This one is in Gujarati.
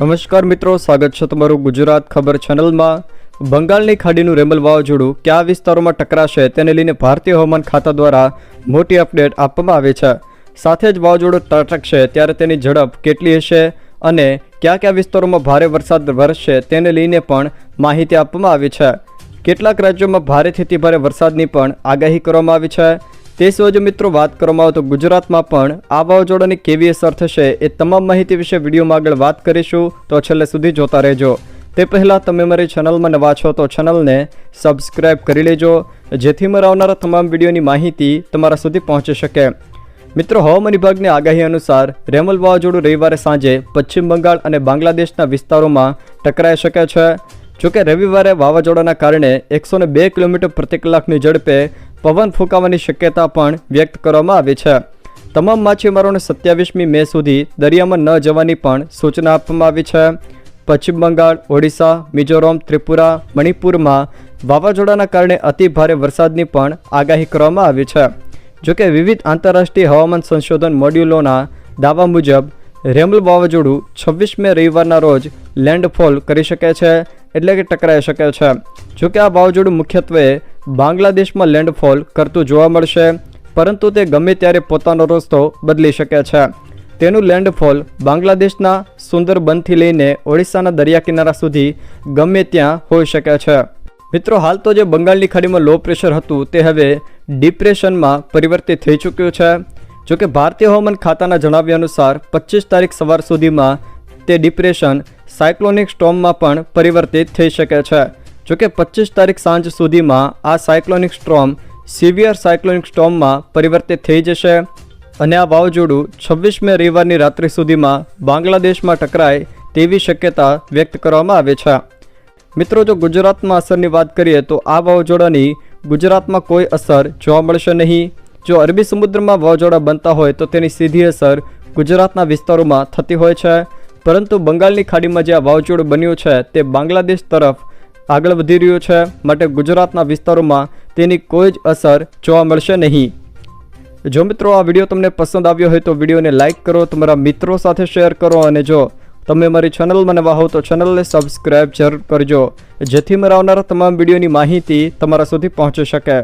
નમસ્કાર મિત્રો, સ્વાગત છે તમારું ગુજરાત ખબર ચેનલમાં. બંગાળની ખાડીનું રેમલ વાવાઝોડું કયા વિસ્તારોમાં ટકરાશે તેને લઈને ભારતીય હવામાન ખાતા દ્વારા મોટી અપડેટ આપવામાં આવી છે. સાથે જ વાવાઝોડું ત્રટકશે ત્યારે તેની ઝડપ કેટલી હશે અને કયા કયા વિસ્તારોમાં ભારે વરસાદ વરસશે તેને લઈને પણ માહિતી આપવામાં આવી છે. કેટલાક રાજ્યોમાં ભારેથી અતિભારે વરસાદની પણ આગાહી કરવામાં આવી છે. તે સિવાય જો મિત્રો વાત કરવામાં આવે તો ગુજરાતમાં પણ આ વાવાઝોડાની કેવી અસર થશે એ તમામ માહિતી વિશે વિડીયોમાં આગળ વાત કરીશું. તો છેલ્લે સુધી જોતા રહેજો. તે પહેલાં તમે મારી ચેનલમાં નવા છો તો ચેનલને સબસ્ક્રાઈબ કરી લેજો, જેથી મારા આવનારા તમામ વિડીયોની માહિતી તમારા સુધી પહોંચી શકે. મિત્રો, હવામાન વિભાગની આગાહી અનુસાર રેમલ વાવાઝોડું રવિવારે સાંજે પશ્ચિમ બંગાળ અને બાંગ્લાદેશના વિસ્તારોમાં ટકરાઈ શકે છે. જોકે રવિવારે વાવાઝોડાના કારણે એકસો બે કિલોમીટર પ્રતિ કલાકની ઝડપે પવન ફૂંકાવાની શક્યતા પણ વ્યક્ત કરવામાં આવી છે. તમામ માછીમારોને સત્યાવીસમી મે સુધી દરિયામાં ન જવાની પણ સૂચના આપવામાં આવી છે. પશ્ચિમ બંગાળ, ઓડિશા, મિઝોરમ, ત્રિપુરા, મણિપુરમાં વાવાઝોડાના કારણે અતિ ભારે વરસાદની પણ આગાહી કરવામાં આવી છે. જોકે વિવિધ આંતરરાષ્ટ્રીય હવામાન સંશોધન મોડ્યુલોના દાવા મુજબ, રેમલ વાવાઝોડું છવ્વીસ મે રવિવારના રોજ લેન્ડફોલ કરી શકે છે, એટલે કે ટકરાઈ શકે છે. જોકે આ વાવાઝોડું મુખ્યત્વે બાંગ્લાદેશમાં લેન્ડફોલ કરતું જોવા મળશે, પરંતુ તે ગમે ત્યારે પોતાનો રસ્તો બદલી શકે છે. તેનું લેન્ડફોલ બાંગ્લાદેશના સુંદરબનથી લઈને ઓડિશાના દરિયા કિનારા સુધી ગમે ત્યાં હોઈ શકે છે. મિત્રો, હાલ તો જે બંગાળની ખાડીમાં લો પ્રેશર હતું તે હવે ડિપ્રેશનમાં પરિવર્તિત થઈ ચૂક્યું છે. જોકે ભારતીય હવામાન ખાતાના જણાવ્યા અનુસાર, પચીસ તારીખ સવાર સુધીમાં તે ડિપ્રેશન સાયક્લોનિક સ્ટોમમાં પણ પરિવર્તિત થઈ શકે છે. જોકે પચીસ તારીખ સાંજ સુધીમાં આ સાયક્લોનિક સ્ટ્રોમ સિવિયર સાયક્લોનિક સ્ટ્રોમમાં પરિવર્તિત થઈ જશે અને આ વાવાઝોડું છવ્વીસ મે રવિવારની રાત્રિ સુધીમાં બાંગ્લાદેશમાં ટકરાય તેવી શક્યતા વ્યક્ત કરવામાં આવે છે. મિત્રો, જો ગુજરાતમાં અસરની વાત કરીએ તો આ વાવાઝોડાની ગુજરાતમાં કોઈ અસર જોવા મળશે નહીં. જો અરબી સમુદ્રમાં વાવાઝોડા બનતા હોય તો તેની સીધી અસર ગુજરાતના વિસ્તારોમાં થતી હોય છે. પરંતુ બંગાળની ખાડીમાં જે આ વાવાઝોડું બન્યું છે તે બાંગ્લાદેશ તરફ આગળ વધી રહ્યું છે. માટે ગુજરાતના વિસ્તારોમાં તેની કોઈ જ અસર જોવા મળશે નહીં. જો મિત્રો આ વીડિયો તમને પસંદ આવ્યો હોય તો વિડીયોને લાઇક કરો, તમારા મિત્રો સાથે શેર કરો અને જો તમે મારી ચેનલમાં નવા હો તો ચેનલને સબસ્ક્રાઈબ જરૂર કરજો. જેથી મારા આવનારા તમામ વિડીયોની માહિતી તમારા સુધી પહોંચી શકે.